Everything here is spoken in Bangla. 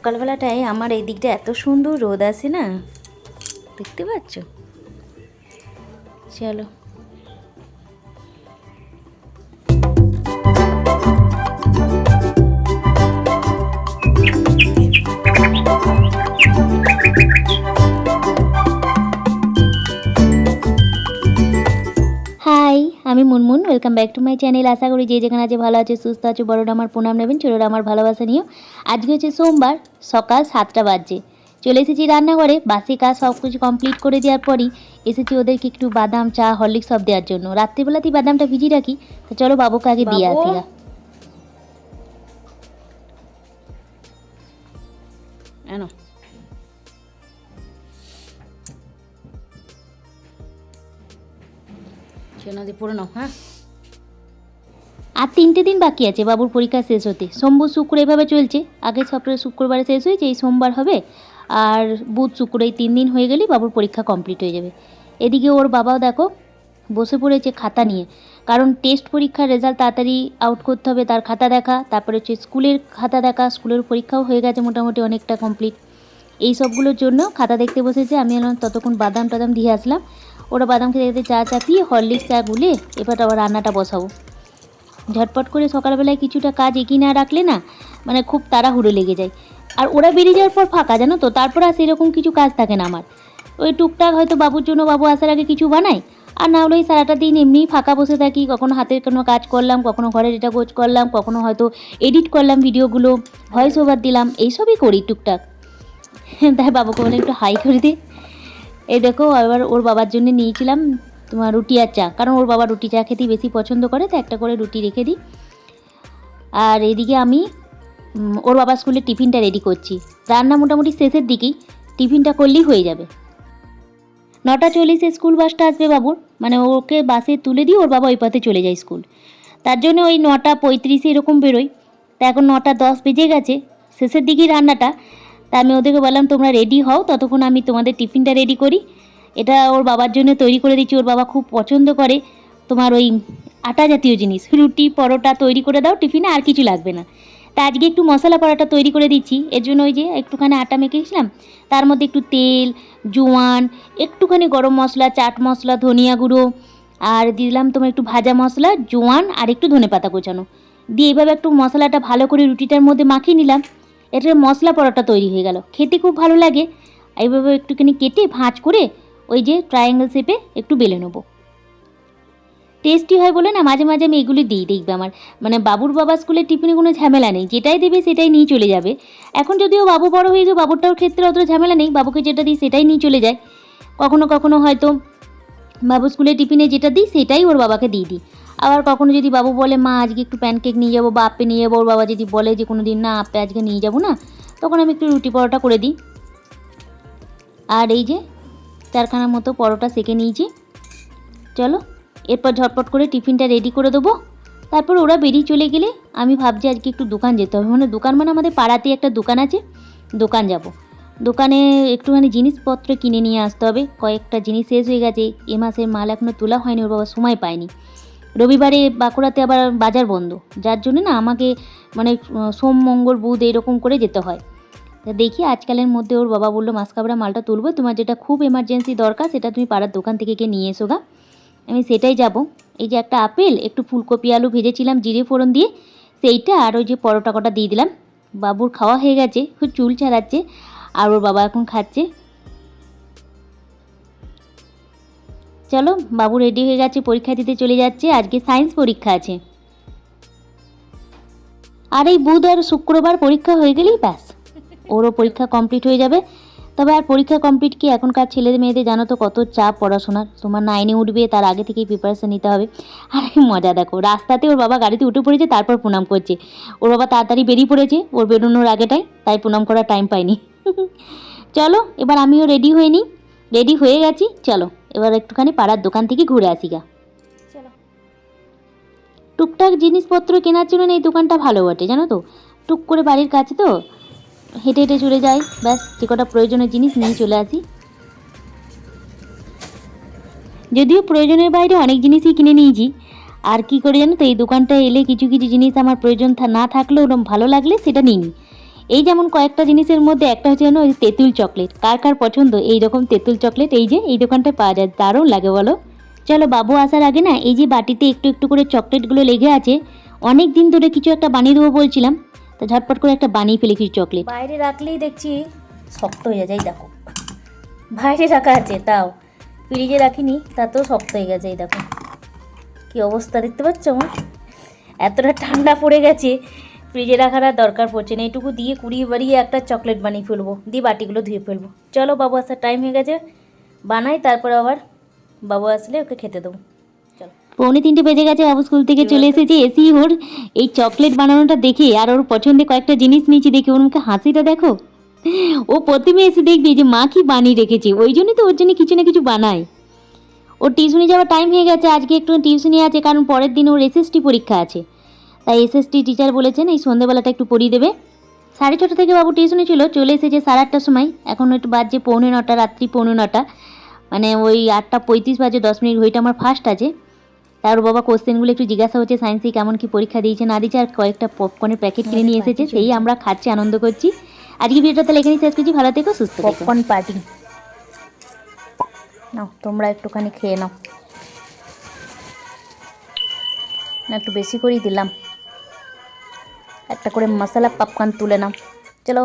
সকালবেলাটায় আমার এই দিকটা এত সুন্দর রোদ আছে না? দেখতে পাচ্ছ? চলো। আমি Munmun welcome back to my channel আশা করি যে যেখানে আছে ভালো আছে সুস্থ আছে বড়রা আমার প্রণাম নেবেন ছোটরা আমার ভালোবাসা নিয়েও আজকে হচ্ছে সোমবার সকাল সাতটা বাজে চলে এসেছি রান্নাঘরে বাসি কাজ সব কিছু কমপ্লিট করে দেওয়ার পরই এসেছি ওদেরকে একটু বাদাম চা হরলিক্স সব দেওয়ার জন্য। রাত্রিবেলাতেই বাদামটা ভিজিয়ে রাখি তো চলো বাবুকে আগে দিয়ে? আসি। এনো। চেনা দিয়ে পড়ে নাও হ্যাঁ? আর তিনটে দিন বাকি আছে, বাবুর পরীক্ষা শেষ হতে। সোমবার, শুক্র এভাবে চলছে। আগে সপ্তাহে শুক্রবারে শেষ হয়েছে, এই সোমবার হবে। আর বুধ, শুক্র এই তিন দিন হয়ে গেলেই বাবুর পরীক্ষা কমপ্লিট হয়ে যাবে। এদিকে ওর বাবাও দেখো, বসে পড়েছে খাতা নিয়ে। কারণ টেস্ট পরীক্ষার রেজাল্ট তাড়াতাড়ি আউট করতে হবে, তার খাতা দেখা। তারপরে হচ্ছে স্কুলের খাতা দেখা, স্কুলের পরীক্ষাও হয়ে গেছে মোটামুটি অনেকটা কমপ্লিট। এই সবগুলোর জন্য খাতা দেখতে বসেছে। আমি ততক্ষণ বাদাম টাদাম দিয়ে আসলাম। ওরা বাদাম খেতে খেতে চা চা পিয়ে হরলিক্স চা গুলে এবার আবার রান্নাটা বসাবো। ঝটপট করে সকালবেলায় কিছুটা কাজ এগিয়ে না রাখলে না মানে খুব তাড়াহুড়ো লেগে যায়। আর ওরা বেরিয়ে যাওয়ার পর ফাঁকা, জানো তো? তারপর আর সেরকম কিছু কাজ থাকে না আমার। ওই টুকটাক হয়তো বাবুর জন্য বাবু আসার আগে কিছু বানাই, আর না হলে ওই সারাটা দিন এমনিই ফাঁকা বসে থাকি। কখনো হাতের কোনো কাজ করলাম, কখনো ঘরের এটা গোছ করলাম, কখনো হয়তো এডিট করলাম ভিডিওগুলো ভয়েস ওভার দিলাম, এইসবই করি টুকটাক। তাই বাবুকে বলে একটু হাই করে দে। এই দেখো, এবার ওর বাবার জন্য নিয়েছিলাম তোমার রুটি আর চা। কারণ ওর বাবা রুটি চা খেতেই বেশি পছন্দ করে, তো একটা করে রুটি রেখে দিই। আর এদিকে আমি ওর বাবার স্কুলে টিফিনটা রেডি করছি। রান্না মোটামুটি শেষের দিকেই, টিফিনটা করলেই হয়ে যাবে। নটা চল্লিশে স্কুল বাসটা আসবে বাবুর। মানে ওকে বাসে তুলে দিয়ে ওর বাবা ওই পথে চলে যায় স্কুল। তার জন্য ওই নটা পঁয়ত্রিশে এরকম বেরোয় তা এখন নটা দশ বেজে গেছে। শেষের দিকেই রান্নাটা। তা আমি ওদেরকে বললাম, তোমরা রেডি হও, ততক্ষণ আমি তোমাদের টিফিনটা রেডি করি। এটা ওর বাবার জন্য তৈরি করে দিচ্ছি ওর বাবা খুব পছন্দ করে। তোমার ওই আটা জাতীয় জিনিস, রুটি, পরোটা তৈরি করে দাও, টিফিনে আর কিছু লাগবে না। তা আজকে একটু মশলা পরোটা তৈরি করে দিচ্ছি এর জন্য ওই যে একটুখানি আটা মেখেছিলাম তার মধ্যে একটু তেল, জোয়ান, একটুখানি গরম মশলা, চাট মশলা, ধনিয়া গুঁড়ো, আর দিলাম তোমার একটু ভাজা মশলা, জোয়ান আর একটু ধনেপাতা কোচানো। দিয়ে এইভাবে একটু মশলাটা ভালো করে রুটিটার মধ্যে মাখিয়ে নিলাম। এটার মশলা পরোটা তৈরি হয়ে গেল। খেতে খুব ভালো লাগে। এইভাবে একটুখানি কেটে ভাঁজ করে ওই যে ট্রায়াঙ্গেল শেপে একটু বেলে নেব। টেস্টি হয় বলে না, মাঝে মাঝে আমি এগুলি দিই, দেখবে আমার। মানে বাবুর বাবা স্কুলের টিফিনে কোনো ঝামেলা নেই। যেটাই দেবে সেটাই নিয়ে চলে যাবে। এখন যদিও বাবু বড় হয়ে গিয়ে বাবুরটার ক্ষেত্রে অত ঝামেলা নেই। বাবুকে যেটা দিই সেটাই নিয়ে চলে যায়। কখনো কখনো হয়তো বাবু স্কুলের টিফিনে যেটা দিই সেটাই ওর বাবাকে দিয়ে দিই। আবার কখনো যদি বাবু বলে, মা, আজকে একটু প্যানকেক নিয়ে যাব বা আপে নিয়ে যাব, ওর বাবা যদি বলে যে কোনো দিন না আপে আজকে নিয়ে যাব না, তখন আমি একটু রুটি পরোটা করে দিই। আর এই যে চারখানার মতো পরোটা সেকে নিয়েছি। চলো, এরপর ঝটপট করে টিফিনটা রেডি করে দেবো। তারপর ওরা বেরিয়ে চলে গেলে আমি ভাবছি আজকে একটু দোকান যেতে হবে। মানে দোকান মানে আমাদের পাড়াতেই একটা দোকান আছে, দোকান যাব। দোকানে একটুখানি জিনিসপত্র কিনে নিয়ে আসতে হবে। কয়েকটা জিনিস শেষ হয়ে গেছে, এ মাসের মাল এখনও তোলা হয়নি, ওর বাবা সময় পায়নি। রবিবারে বাঁকুড়াতে আবার বাজার বন্ধ। যার জন্য না আমাকে মানে সোম, মঙ্গল, বুধ এরকম করে যেতে হয়। তা দেখি আজকালের মধ্যে ওর বাবা বলল মাসকাবড়া মালটা তুলবো। তোমার যেটা খুব এমার্জেন্সি দরকার, সেটা তুমি পাড়ার দোকান থেকে গিয়ে নিয়ে এসো গা। আমি সেটাই যাব। এই যে একটা আপেল, একটু ফুলকপি, আলু ভেজেছিলাম, জিরে ফোড়ন দিয়ে। সেইটা আর ওই যে পরোটা কটা দিয়ে দিলাম। বাবুর খাওয়া হয়ে গেছে খুব চুল ছাড়াচ্ছে, আর ওর বাবা এখন খাচ্ছে। চলো, বাবু রেডি হয়ে গেছে, পরীক্ষা দিতে চলে যাচ্ছে, আজকে সায়েন্স পরীক্ষা আছে। আর এই বুধ আর শুক্রবার পরীক্ষা হয়ে গেলেই ব্যাস। ওরও পরীক্ষা কমপ্লিট হয়ে যাবে। তবে আর পরীক্ষা কমপ্লিট কি এখনকার ছেলে মেয়েদের জানো তো কত চাপ পড়াশোনার? তোমার নাইনে উঠবে, তার আগে থেকেই প্রিপারেশন নিতে হবে। আর মজা দেখো, রাস্তাতে ওর বাবা গাড়িতে উঠে পড়েছে, তারপর প্রণাম করছে। ওর বাবা তাড়াতাড়ি বেরিয়ে পড়েছে, ওর বেরোনোর আগেটাই, তাই প্রণাম করার টাইম পাইনি। চলো, এবার আমিও রেডি হয়ে নিই। রেডি হয়ে গেছি, চলো। এবার একটুখানি পাড়ার দোকান থেকে ঘুরে আসি গা। টুকটাক জিনিসপত্র কেনার জন্য এই দোকানটা ভালো বটে, জানো তো? টুক করে বাড়ির কাছে তো। হেঁটে হেঁটে চলে যাই, ব্যাস, যে কটা প্রয়োজনীয় জিনিস নিয়ে চলে আসি। যদিও প্রয়োজনের বাইরে অনেক জিনিসই কিনে নিয়েছি। আর কি করে জানো তো, এই দোকানটায় এলে কিছু কিছু জিনিস আমার প্রয়োজন না থাকলেও ওরকম ভালো লাগলে সেটা নিই। এই যেমন কয়েকটা জিনিসের মধ্যে একটা হচ্ছে যেন ওই তেঁতুল চকলেট। কার কার পছন্দ? এই রকম তেঁতুল চকলেট, এই যে, এই দোকানটা পাওয়া যায়। দারুণ লাগে বলো। চলো, বাবু আসার আগে না, এই যে বাটিতে একটু একটু করে চকলেটগুলো লেগে আছে, অনেক দিন ধরে কিছু একটা বানিয়ে দেবো বলছিলাম, তো ঝটপট করে একটা বানিয়ে ফেলে কিছু চকলেট। বাইরে রাখলেই দেখছি শক্ত হয়ে যায় দেখো। বাইরে রাখা আছে তাও ফ্রিজে রাখিনি তাতেও শক্ত হয়ে গেছে, এই দেখো। কি অবস্থা দেখতে পাচ্ছ আমার? এতটা ঠান্ডা পড়ে গেছে ফ্রিজে রাখার আর দরকার পড়ছে না। এইটুকু দিয়ে কুড়িয়ে বাড়িয়ে একটা চকলেট বানিয়ে ফেলব দিয়ে বাটিগুলো ধুয়ে ফেলব। চলো বাবু আসার টাইম হয়ে গেছে। বানাই তারপর আবার বাবু আসলে ওকে খেতে দেবো। চলো। পৌনে তিনটে বেজে গেছে বাবু স্কুল থেকে চলে এসেছে। এসি ওর এই চকলেট বানানোটা দেখে আর ওর পছন্দের কয়েকটা জিনিস নিয়েছি দেখে ওর মুখে হাসিটা দেখো। ও প্রথমে এসে দেখবে যে মা কি বানিয়ে রেখেছে ওই জন্যই তো ওর জন্য কিছু না কিছু বানায়। ওর টিউশনি যাওয়ার টাইম হয়ে গেছে আজকে একটু টিউশনি আছে কারণ পরের দিন ওর এসএসটি পরীক্ষা আছে। তাই এসএসটি টিচার বলেছেন এই সন্ধ্যেবেলাটা একটু পড়িয়ে দেবে। সাড়ে ছটা থেকে বাবু টিউশনে ছিল চলে এসেছে সাড়ে আটটার সময়। এখন একটু বাজছে পৌনে নটা রাত্রি পৌনে নটা। মানে ওই আটটা পঁয়ত্রিশ বাজে দশ মিনিট ঘড়িটা আমার ফার্স্ট আছে। তার বাবা কোশ্চেনগুলো একটু জিজ্ঞাসা হচ্ছে সায়েন্সে কেমন কি পরীক্ষা দিয়েছে না দিয়েছে আর কয়েকটা পপকর্নের প্যাকেট কিনে নিয়ে এসেছে সেই আমরা খাচ্ছি আনন্দ করছি। আজকে ভিডিওটা তাহলে এখানেই শেষ করছি ভালো থেকো সুস্থ পপকর্ন পার্টি নাও তোমরা একটুখানি খেয়ে নাও। না একটু বেশি করেই দিলাম। একটা করে মশলা পাপকান তুলে নাও। চলো।